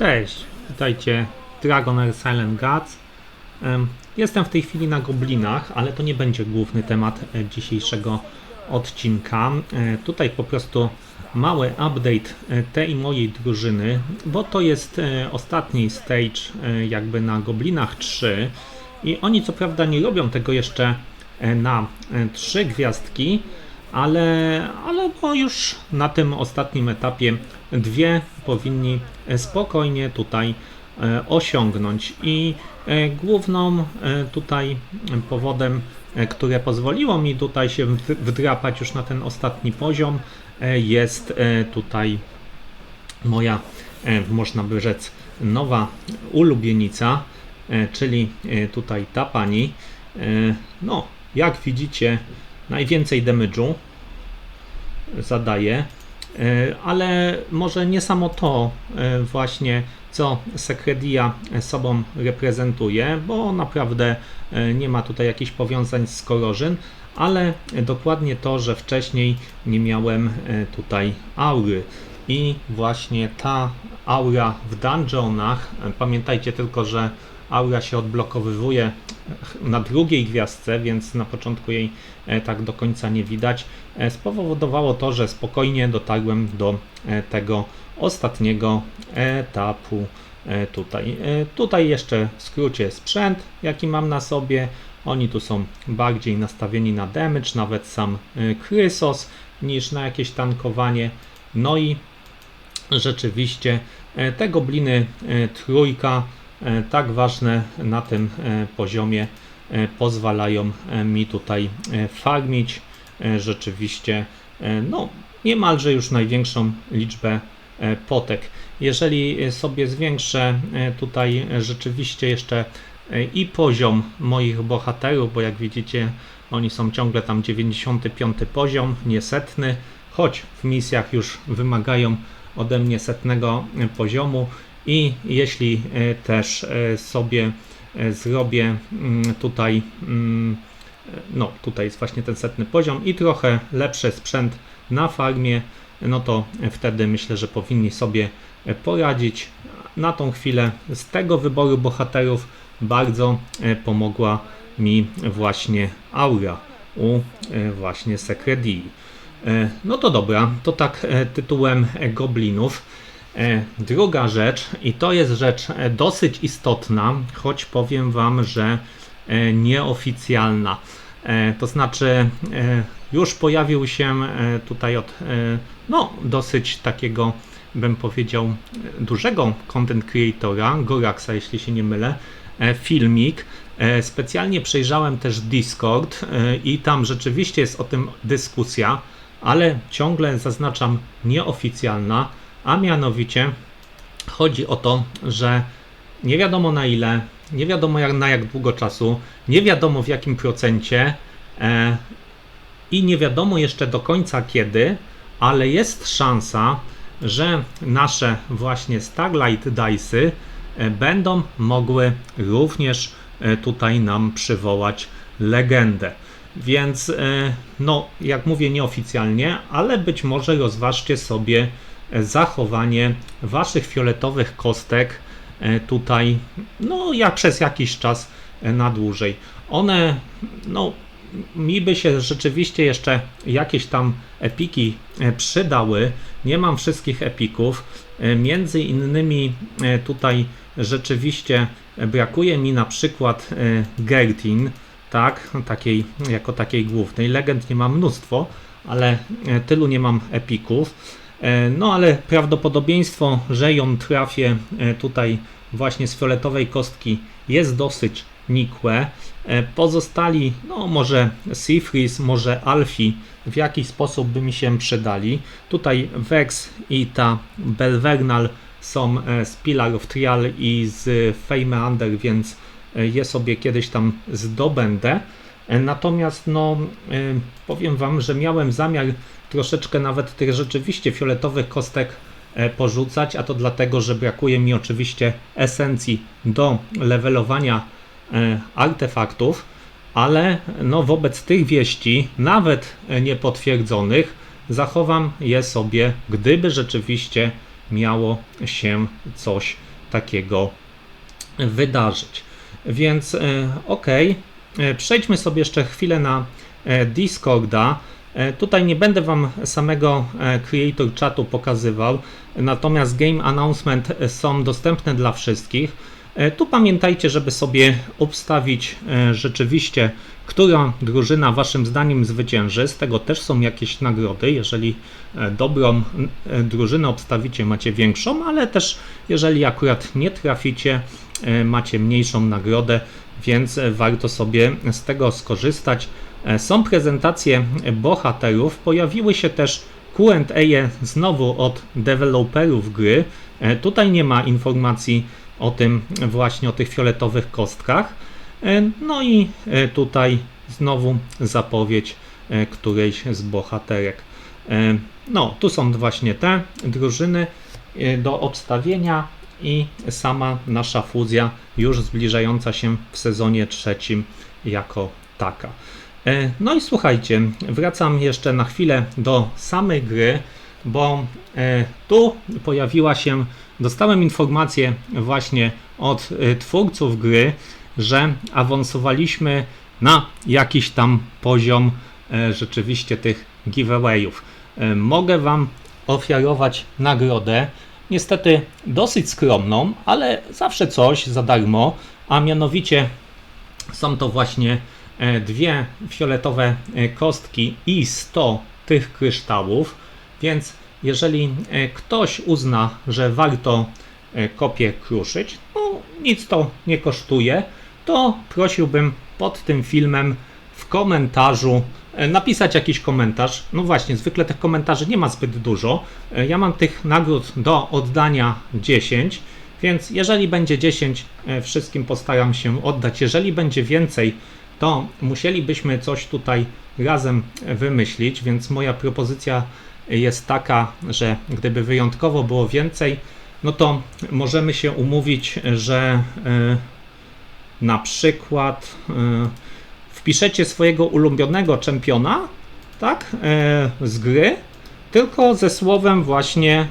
Cześć, witajcie Dragoner Silent. Em, Jestem w tej chwili na goblinach, ale to nie będzie główny temat e, dzisiejszego odcinka. E, Tutaj po prostu mały update e, tej mojej drużyny, bo to jest ostatni stage jakby na goblinach 3 i oni co prawda nie robią tego jeszcze na e, trzy gwiazdki, ale, ale no już na tym ostatnim etapie dwie powinni spokojnie tutaj e, osiągnąć. I e, główną e, tutaj powodem, które pozwoliło mi tutaj się wd- wdrapać już na ten ostatni poziom, jest tutaj moja, można by rzec, nowa ulubienica, czyli tutaj ta pani. No, jak widzicie, najwięcej damage'u zadaje, ale może nie samo to e, właśnie, co Secredia sobą reprezentuje, bo naprawdę e, nie ma tutaj jakichś powiązań z Korożyn, ale dokładnie to, że wcześniej nie miałem e, tutaj aury. I właśnie ta aura w dungeonach, e, pamiętajcie tylko, że aura się odblokowywuje na drugiej gwiazdce, więc na początku jej e, tak do końca nie widać, e, spowodowało to, że spokojnie dotarłem do e, tego ostatniego etapu tutaj. Tutaj jeszcze w skrócie sprzęt, jaki mam na sobie. Oni tu są bardziej nastawieni na damage, nawet sam Chrysos, niż na jakieś tankowanie. No i rzeczywiście te gobliny trójka tak ważne na tym e, poziomie e, pozwalają e, mi tutaj e, farmić e, rzeczywiście e, no niemalże już największą liczbę e, potek. Jeżeli e, sobie zwiększę e, tutaj e, rzeczywiście jeszcze e, i poziom moich bohaterów, bo jak widzicie oni są ciągle tam 95 poziom, nie setny, choć w misjach już wymagają ode mnie setnego e, poziomu i jeśli e, też e, sobie e, zrobię mm, tutaj mm, no tutaj jest właśnie ten setny poziom i trochę lepszy sprzęt na farmie, no to wtedy myślę, że powinni sobie poradzić. Na tą chwilę z tego wyboru bohaterów bardzo pomogła mi właśnie aura u właśnie Secredii. No to dobra, to tak tytułem goblinów. E, Druga rzecz, i to jest rzecz e, dosyć istotna, choć powiem Wam, że e, nieoficjalna. To znaczy, już pojawił się tutaj od no, dosyć takiego, bym powiedział, dużego content creatora, Goraxa, jeśli się nie mylę, filmik. Specjalnie przejrzałem też Discord i tam rzeczywiście jest o tym dyskusja, ale ciągle zaznaczam nieoficjalna, a mianowicie chodzi o to, że nie wiadomo na ile, nie wiadomo jak, na jak długo czasu, nie wiadomo w jakim procencie e, i nie wiadomo jeszcze do końca kiedy, ale jest szansa, że nasze właśnie Starlight Dice'y e, będą mogły również e, tutaj nam przywołać legendę. Więc e, no, jak mówię nieoficjalnie, ale być może rozważcie sobie zachowanie waszych fioletowych kostek e, tutaj, no jak przez jakiś czas e, na dłużej. One, no mi by się rzeczywiście jeszcze jakieś tam epiki e, przydały. Nie mam wszystkich epików. Między innymi tutaj rzeczywiście brakuje mi na przykład Gertin, tak, takiej, jako takiej głównej. Legend nie mam mnóstwo, ale tylu nie mam epików. E, No ale prawdopodobieństwo, że ją trafię e, tutaj właśnie z fioletowej kostki jest dosyć nikłe. E, Pozostali, no może Sifris, może Alfie w jakiś sposób by mi się przydali. Tutaj Vex i ta Belvernal są z Pillar of Trial i z Feymeander, więc je sobie kiedyś tam zdobędę. Natomiast no, powiem Wam, że miałem zamiar troszeczkę nawet tych rzeczywiście fioletowych kostek e, porzucać, a to dlatego, że brakuje mi oczywiście esencji do levelowania e, artefaktów, ale no wobec tych wieści, nawet e, niepotwierdzonych, zachowam je sobie, gdyby rzeczywiście miało się coś takiego wydarzyć. Więc ok, przejdźmy sobie jeszcze chwilę na Discorda. Tutaj nie będę Wam samego Creator Chatu pokazywał, natomiast Game Announcement są dostępne dla wszystkich. Tu pamiętajcie, żeby sobie obstawić rzeczywiście, która drużyna Waszym zdaniem zwycięży. Z tego też są jakieś nagrody. Jeżeli dobrą drużynę obstawicie, macie większą, ale też jeżeli akurat nie traficie, macie mniejszą nagrodę, więc warto sobie z tego skorzystać. Są prezentacje bohaterów, pojawiły się też QA znowu od deweloperów gry. Tutaj nie ma informacji o tym właśnie o tych fioletowych kostkach. No i tutaj znowu zapowiedź którejś z bohaterek. No, tu są właśnie te drużyny do obstawienia i sama nasza fuzja już zbliżająca się w sezonie trzecim jako taka. No i słuchajcie, wracam jeszcze na chwilę do samej gry, bo tu pojawiła się, dostałem informację właśnie od twórców gry, że awansowaliśmy na jakiś tam poziom rzeczywiście tych giveawayów. Mogę Wam ofiarować nagrodę, niestety dosyć skromną, ale zawsze coś za darmo, a mianowicie są to właśnie dwie fioletowe kostki i 100 tych kryształów, więc jeżeli ktoś uzna, że warto kopię kruszyć, no nic to nie kosztuje, to prosiłbym pod tym filmem w komentarzu napisać jakiś komentarz. No właśnie, zwykle tych komentarzy nie ma zbyt dużo. Ja mam tych nagród do oddania 10, więc jeżeli będzie 10, wszystkim postaram się oddać. Jeżeli będzie więcej, to musielibyśmy coś tutaj razem wymyślić, więc moja propozycja jest taka, że gdyby wyjątkowo było więcej, no to możemy się umówić, że na przykład wpiszecie swojego ulubionego czempiona, tak, z gry, tylko ze słowem właśnie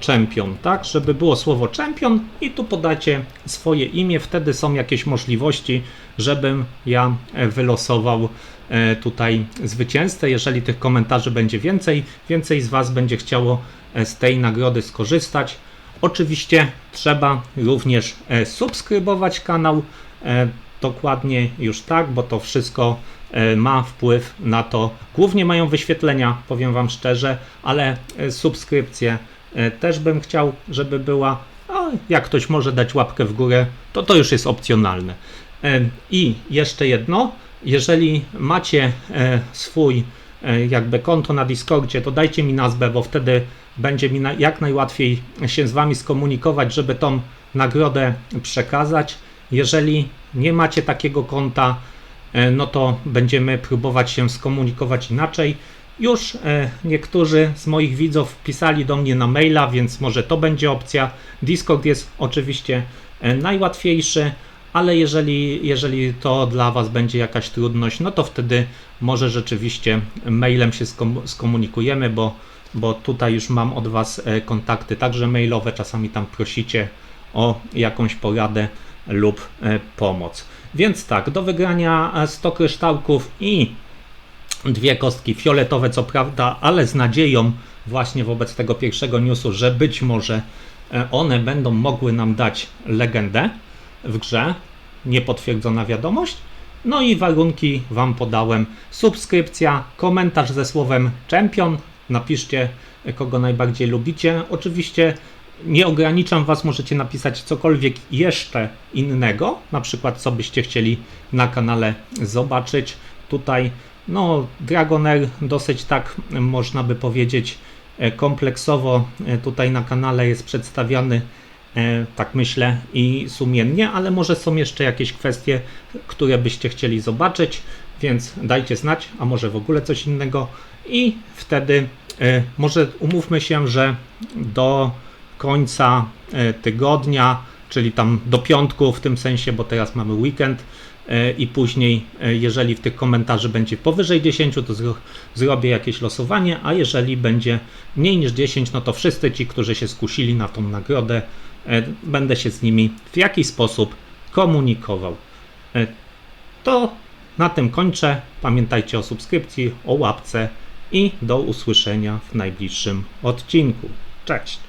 czempion, tak, żeby było słowo czempion i tu podacie swoje imię, wtedy są jakieś możliwości, żebym ja wylosował tutaj zwycięzcę. Jeżeli tych komentarzy będzie więcej, więcej z Was będzie chciało z tej nagrody skorzystać. Oczywiście trzeba również subskrybować kanał, dokładnie już tak, bo to wszystko ma wpływ na to. Głównie mają wyświetlenia, powiem Wam szczerze, ale subskrypcje też bym chciał, żeby była. A jak ktoś może dać łapkę w górę, to to już jest opcjonalne. I jeszcze jedno, jeżeli macie swój jakby konto na Discordzie, to dajcie mi nazwę, bo wtedy będzie mi jak najłatwiej się z Wami skomunikować, żeby tą nagrodę przekazać. Jeżeli nie macie takiego konta, no to będziemy próbować się skomunikować inaczej. Już niektórzy z moich widzów pisali do mnie na maila, więc może to będzie opcja. Discord jest oczywiście najłatwiejszy, ale jeżeli, jeżeli to dla Was będzie jakaś trudność, no to wtedy może rzeczywiście mailem się skomunikujemy, bo, bo tutaj już mam od Was kontakty także mailowe, czasami tam prosicie o jakąś poradę lub pomoc. Więc tak, do wygrania 100 kryształków i dwie kostki fioletowe, co prawda, ale z nadzieją właśnie wobec tego pierwszego newsu, że być może one będą mogły nam dać legendę w grze, niepotwierdzona wiadomość. No i warunki Wam podałem. Subskrypcja, komentarz ze słowem champion. Napiszcie, kogo najbardziej lubicie. Oczywiście nie ograniczam Was, możecie napisać cokolwiek jeszcze innego, na przykład co byście chcieli na kanale zobaczyć. Tutaj, no, Dragonair dosyć tak można by powiedzieć kompleksowo tutaj na kanale jest przedstawiany tak myślę i sumiennie, ale może są jeszcze jakieś kwestie, które byście chcieli zobaczyć, więc dajcie znać, a może w ogóle coś innego. I wtedy może umówmy się, że do końca tygodnia, czyli tam do piątku w tym sensie, bo teraz mamy weekend, e, i później, e, jeżeli w tych komentarzy będzie powyżej 10, to zro, zrobię jakieś losowanie, a jeżeli będzie mniej niż 10, no to wszyscy ci, którzy się skusili na tą nagrodę, e, będę się z nimi w jakiś sposób komunikował. E, To na tym kończę. Pamiętajcie o subskrypcji, o łapce i do usłyszenia w najbliższym odcinku. Cześć!